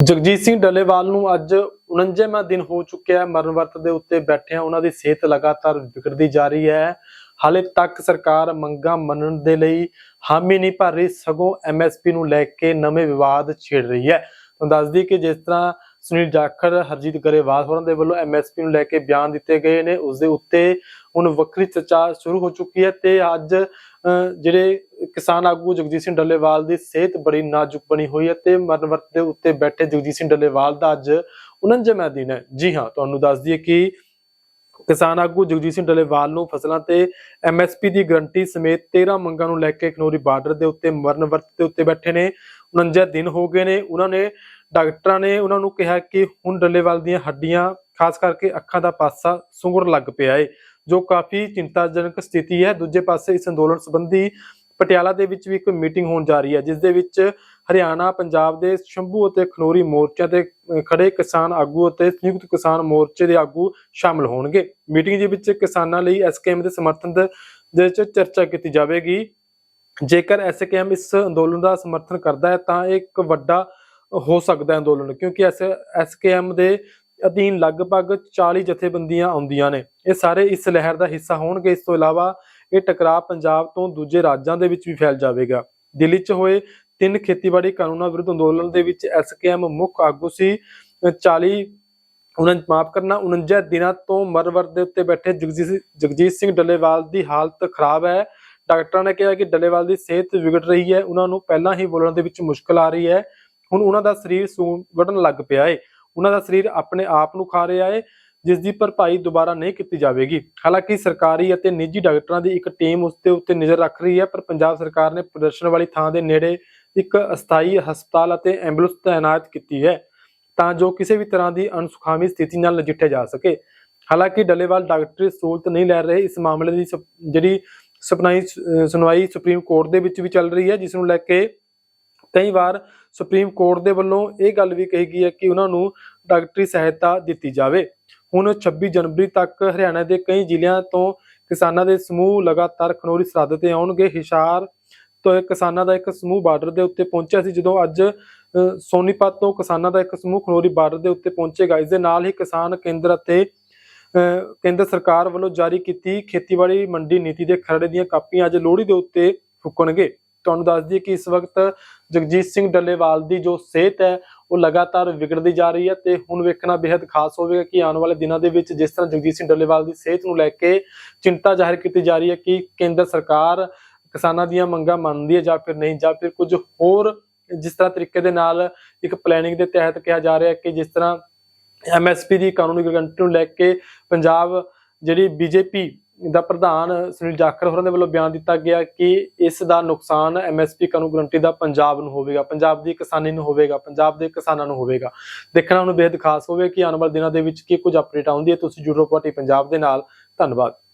ਜਗਜੀਤ ਸਿੰਘ ਡੱਲੇਵਾਲ ਨੂੰ ਅੱਜ 49ਵਾਂ ਦਿਨ ਹੋ ਚੁੱਕਿਆ ਹੈ। ਮਰਨ ਵਰਤ ਦੇ ਉੱਤੇ ਬੈਠਿਆਂ ਉਹਨਾਂ ਦੀ ਸਿਹਤ ਲਗਾਤਾਰ ਵਿਗੜਦੀ ਜਾ ਰਹੀ ਹੈ। ਹਾਲੇ ਤੱਕ ਸਰਕਾਰ ਮੰਗਾਂ ਮੰਨਣ ਦੇ ਲਈ ਹਾਮੀ ਨਹੀਂ ਭਰ ਰਹੀ। ਸਗੋਂ ਐਮਐਸਪੀ ਨੂੰ ਲੈ ਕੇ ਨਵੇਂ ਵਿਵਾਦ ਛੇੜ ਰਹੀ ਹੈ। ਤੁਹਾਨੂੰ ਦੱਸ ਦਈਏ ਕਿ ਜਿਸ ਤਰ੍ਹਾਂ ਸੁਨੀਲ ਜਾਖੜ ਹਰਜੀਤ ਗਰੇਵਾਲ ਹੋਰਾਂ ਦੇ ਵੱਲੋਂ ਐਮਐਸਪੀ ਨੂੰ ਲੈ ਕੇ ਬਿਆਨ ਦਿੱਤੇ ਗਏ ਨੇ। ਉਸ ਦੇ ਉੱਤੇ ਹੁਣ ਵੱਖਰੀ ਚਰਚਾ ਸ਼ੁਰੂ ਹੋ ਚੁੱਕੀ ਹੈ ਤੇ ਅੱਜ ਅਹ, ਜਿਹੜੇ ਕਿਸਾਨ ਆਗੂ ਜਗਜੀਤ ਸਿੰਘ ਡੱਲੇਵਾਲ ਦੀ ਸਿਹਤ ਬੜੀ ਨਾਜ਼ੁਕ ਬਣੀ ਹੋਈ ਹੈ ਤੇ ਮਰਨ ਵਰਤ ਦੇ ਉੱਤੇ ਬੈਠੇ ਜਗਜੀਤ ਸਿੰਘ ਡੱਲੇਵਾਲ ਦਾ ਅੱਜ 49ਵਾਂ ਦਿਨ ਹੈ। ਜੀ ਹਾਂ ਤੁਹਾਨੂੰ ਦੱਸ ਦਈਏ ਕਿ ਕਿਸਾਨ ਆਗੂ ਜਗਜੀਤ ਸਿੰਘ ਡੱਲੇਵਾਲ ਨੂੰ ਫਸਲਾਂ ਤੇ ਐਮਐਸਪੀ ਦੀ ਗਰੰਟੀ ਸਮੇਤ 13 ਮੰਗਾਂ ਨੂੰ ਲੈ ਕੇ ਖਨੌਰੀ ਬਾਰਡਰ ਦੇ ਉੱਤੇ ਮਰਨ ਵਰਤ ਦੇ ਉੱਤੇ ਬੈਠੇ ਨੇ। 49 ਦਿਨ ਹੋ ਗਏ ਨੇ। ਉਹਨਾਂ ਨੇ, ਡਾਕਟਰਾਂ ਨੇ ਉਹਨਾਂ ਨੂੰ ਕਿਹਾ ਕਿ ਹੁਣ ਡੱਲੇਵਾਲ ਦੀਆਂ ਹੱਡੀਆਂ, ਖਾਸ ਕਰਕੇ ਅੱਖਾਂ ਦਾ ਪਾਸਾ ਸੁੰਗੜ ਲੱਗ ਪਿਆ ਏ, ਜੋ ਕਾਫੀ ਚਿੰਤਾਜਨਕ ਸਥਿਤੀ ਹੈ। ਦੂਜੇ ਪਾਸੇ ਇਸ ਅੰਦੋਲਨ ਸੰਬੰਧੀ ਪਟਿਆਲਾ ਦੇ ਵਿੱਚ ਵੀ ਇੱਕ ਮੀਟਿੰਗ ਹੋਣ ਜਾ ਰਹੀ ਹੈ, ਜਿਸ ਦੇ ਵਿੱਚ ਹਰਿਆਣਾ, ਪੰਜਾਬ ਦੇ ਸ਼ੰਭੂ ਅਤੇ ਖਨੋਰੀ ਮੋਰਚਿਆਂ ਤੇ ਖੜੇ ਕਿਸਾਨ ਆਗੂ ਅਤੇ ਸੰਯੁਕਤ ਕਿਸਾਨ ਮੋਰਚੇ ਦੇ ਆਗੂ ਸ਼ਾਮਲ ਹੋਣਗੇ। ਮੀਟਿੰਗ ਦੇ ਵਿੱਚ ਕਿਸਾਨਾਂ ਲਈ ਐਸਕੇਐਮ ਦੇ ਸਮਰਥਨ ਦੇ ਵਿੱਚ ਚਰਚਾ ਕੀਤੀ ਜਾਵੇਗੀ। ਜੇਕਰ ਐਸਕੇਐਮ ਇਸ ਅੰਦੋਲਨ ਦਾ ਸਮਰਥਨ ਕਰਦਾ ਹੈ, ਤਾਂ ਇਹ ਇੱਕ ਵੱਡਾ ਹੋ ਸਕਦਾ ਹੈ ਅੰਦੋਲਨ, ਕਿਉਂਕਿ ਐਸ, ਐਸਕੇਐਮ ਦੇ ਅਧੀਨ ਲਗਭਗ 40 ਜਥੇਬੰਦੀਆਂ ਆਉਂਦੀਆਂ ਨੇ। ਇਹ ਸਾਰੇ ਇਸ ਲਹਿਰ ਦਾ ਹਿੱਸਾ ਹੋਣਗੇ। ਇਸ ਤੋਂ ਇਲਾਵਾ ਇਹ ਟਕਰਾਅ ਪੰਜਾਬ ਤੋਂ ਦੂਜੇ ਰਾਜਾਂ ਦੇ ਵਿੱਚ ਵੀ ਫੈਲ ਜਾਵੇਗਾ। ਦਿੱਲੀ 'ਚ ਹੋਏ ਤਿੰਨ ਖੇਤੀਬਾੜੀ ਕਾਨੂੰਨਾਂ ਵਿਰੁੱਧ ਅੰਦੋਲਨ ਦੇ ਵਿੱਚ ਐਸਕੇਐਮ ਮੁੱਖ ਆਗੂ ਸੀ, ਅਹ 40 ਉਹਨਾਂ ਮਾਫ ਕਰਨਾ 49 ਦਿਨਾਂ ਤੋਂ ਮਰਵਰ ਦੇ ਉੱਤੇ ਬੈਠੇ ਜਗਜੀਤ ਜਗਜੀਤ ਸਿੰਘ ਡੱਲੇਵਾਲ ਦੀ ਹਾਲਤ ਖਰਾਬ ਹੈ। ਡਾਕਟਰਾਂ ਨੇ ਕਿਹਾ ਕਿ ਡੱਲੇਵਾਲ ਦੀ ਸਿਹਤ ਵਿਗੜ ਰਹੀ ਹੈ। ਉਹਨਾਂ ਨੂੰ ਪਹਿਲਾਂ ਹੀ ਬੋਲਣ ਦੇ ਵਿੱਚ ਮੁਸ਼ਕਲ ਆ ਰਹੀ ਹੈ। ਹੁਣ ਉਹਨਾਂ ਦਾ ਸਰੀਰ ਸੁੰਗੜਨ ਲੱਗ ਪਿਆ ਹੈ ਉਹਨਾਂ ਦਾ ਸਰੀਰ ਆਪਣੇ ਆਪ ਨੂੰ ਖਾ ਰਿਹਾ ਹੈ ਜਿਸ ਦੀ ਭਰਪਾਈ ਦੁਬਾਰਾ ਨਹੀਂ ਕੀਤੀ ਜਾਵੇਗੀ। ਹਾਲਾਂਕਿ ਸਰਕਾਰੀ ਅਤੇ ਨਿੱਜੀ ਡਾਕਟਰਾਂ ਦੀ ਇੱਕ ਟੀਮ ਉਸ ਦੇ ਉੱਤੇ ਨਜ਼ਰ ਰੱਖ ਰਹੀ ਹੈ, ਪਰ ਪੰਜਾਬ ਸਰਕਾਰ ਨੇ ਪ੍ਰਦਰਸ਼ਨ ਵਾਲੀ ਥਾਂ ਦੇ ਨੇੜੇ ਇੱਕ ਅਸਥਾਈ ਹਸਪਤਾਲ ਅਤੇ ਐਂਬੂਲੈਂਸ ਤਾਇਨਾਤ ਕੀਤੀ ਹੈ, ਤਾਂ ਜੋ ਕਿਸੇ ਵੀ ਤਰ੍ਹਾਂ ਦੀ ਅਣਸੁਖਾਵੀ ਸਥਿਤੀ ਨਾਲ ਨਜਿੱਠਿਆ ਜਾ ਸਕੇ। ਹਾਲਾਂਕਿ ਡੱਲੇਵਾਲ ਡਾਕਟਰੀ ਸਹੂਲਤ ਨਹੀਂ ਲੈ ਰਹੇ, ਇਸ ਮਾਮਲੇ ਦੀ ਸਪ- ਜਿਹੜੀ ਸੁਪਨਾਈ ਸੁਣਵਾਈ ਸੁਪਰੀਮ ਕੋਰਟ ਦੇ ਵਿੱਚ ਵੀ ਚੱਲ ਰਹੀ ਹੈ, ਜਿਸ ਨੂੰ ਲੈ ਕੇ ਕਈ ਵਾਰ ਸੁਪਰੀਮ ਕੋਰਟ ਦੇ ਵੱਲੋਂ ਇਹ ਗੱਲ ਵੀ ਕਹੀ ਗਈ ਹੈ ਕਿ ਉਹਨਾਂ ਨੂੰ ਡਾਕਟਰੀ ਸਹਾਇਤਾ ਦਿੱਤੀ ਜਾਵੇ। ਹੁਣ 26 ਜਨਵਰੀ ਤੱਕ ਹਰਿਆਣਾ ਦੇ ਕਈ ਜ਼ਿਲ੍ਹਿਆਂ ਤੋਂ ਕਿਸਾਨਾਂ ਦੇ ਸਮੂਹ ਲਗਾਤਾਰ ਖਨੌਰੀ ਸਰਹੱਦ ਤੇ ਆਉਣਗੇ। ਹਿਸ਼ਾਰ ਤੋਂ ਕਿਸਾਨਾਂ ਦਾ ਇੱਕ ਸਮੂਹ ਬਾਰਡਰ ਦੇ ਉੱਤੇ ਪਹੁੰਚਿਆ ਸੀ ਜਦੋਂ ਅੱਜ ਅਹ, ਸੋਨੀਪਤ ਤੋਂ ਕਿਸਾਨਾਂ ਦਾ ਇੱਕ ਸਮੂਹ ਖਨੌਰੀ ਬਾਰਡਰ ਦੇ ਉੱਤੇ ਪਹੁੰਚੇਗਾ। ਇਸ ਦੇ ਨਾਲ ਹੀ ਕਿਸਾਨ ਕੇਂਦਰ ਅਤੇ ਅਹ, ਕੇਂਦਰ ਸਰਕਾਰ ਵੱਲੋਂ ਜਾਰੀ ਕੀਤੀ ਖੇਤੀਬਾੜੀ ਮੰਡੀ ਨੀਤੀ ਦੇ ਖਰੜੇ ਦੀਆਂ ਕਾਪੀਆਂ ਅੱਜ ਲੋਹੜੀ ਦੇ ਉੱਤੇ ਫੁੱਕਣਗੇ। ਤੁਹਾਨੂੰ ਦੱਸ ਦਈਏ ਕਿ ਇਸ ਵਕਤ ਜਗਜੀਤ ਸਿੰਘ ਡੱਲੇਵਾਲ ਦੀ ਜੋ ਸਿਹਤ ਹੈ, ਉਹ ਲਗਾਤਾਰ ਵਿਗੜਦੀ ਜਾ ਰਹੀ ਹੈ ਤੇ ਹੁਣ ਵੇਖਣਾ ਬੇहद ਖਾਸ ਹੋਵੇਗਾ ਕਿ ਆਉਣ ਵਾਲੇ ਦਿਨਾਂ ਦੇ ਵਿੱਚ ਜਿਸ ਤਰ੍ਹਾਂ ਜਗਜੀਤ ਸਿੰਘ ਡੱਲੇਵਾਲ ਦੀ ਸਿਹਤ ਨੂੰ ਲੈ ਕੇ ਚਿੰਤਾ ਜ਼ਾਹਿਰ ਕੀਤੀ ਜਾ ਰਹੀ ਹੈ ਕਿ ਕੇਂਦਰ ਸਰਕਾਰ ਕਿਸਾਨਾਂ ਦੀਆਂ ਮੰਗਾਂ ਮੰਨਦੀ ਹੈ ਜਾਂ ਫਿਰ ਨਹੀਂ, ਜਾਂ ਫਿਰ ਕੁਝ ਹੋਰ ਜਿਸ ਤਰ੍ਹਾਂ ਤਰੀਕੇ ਦੇ ਨਾਲ ਇੱਕ ਪਲੈਨਿੰਗ ਦੇ ਤਹਿਤ ਕਿਹਾ ਜਾ ਰਿਹਾ ਹੈ ਕਿ ਜਿਸ ਤਰ੍ਹਾਂ ਐਮਐਸਪੀ ਦੀ ਕਾਨੂੰਨੀ ਗਰੰਟੀ ਨੂੰ ਲੈ ਕੇ ਪੰਜਾਬ ਜਿਹੜੀ ਬੀਜੇਪੀ ਦਾ ਪ੍ਰਧਾਨ ਸੁਨੀਲ ਜਾਖੜ ਹੋਰਾਂ ਦੇ ਵੱਲੋਂ ਬਿਆਨ ਦਿੱਤਾ ਗਿਆ ਕਿ ਇਸ ਦਾ ਨੁਕਸਾਨ ਐਮਐਸਪੀ ਕਾਨੂੰਨ ਗਰੰਟੀ ਦਾ ਪੰਜਾਬ ਨੂੰ ਹੋਵੇਗਾ, ਪੰਜਾਬ ਦੀ ਕਿਸਾਨੀ ਨੂੰ ਹੋਵੇਗਾ, ਪੰਜਾਬ ਦੇ ਕਿਸਾਨਾਂ ਨੂੰ ਹੋਵੇਗਾ। ਦੇਖਣਾ ਹੁਣ ਬੇਹੱਦ ਖਾਸ ਹੋਵੇ ਕਿ ਆਉਣ ਵਾਲੇ ਦਿਨਾਂ ਦੇ ਵਿੱਚ ਕੀ ਕੁਝ ਅਪਡੇਟ ਆਉਂਦੀ ਹੈ। ਤੁਸੀਂ ਜੁੜੋ ਪਾਰਟੀ ਪੰਜਾਬ ਦੇ ਨਾਲ। ਧੰਨਵਾਦ।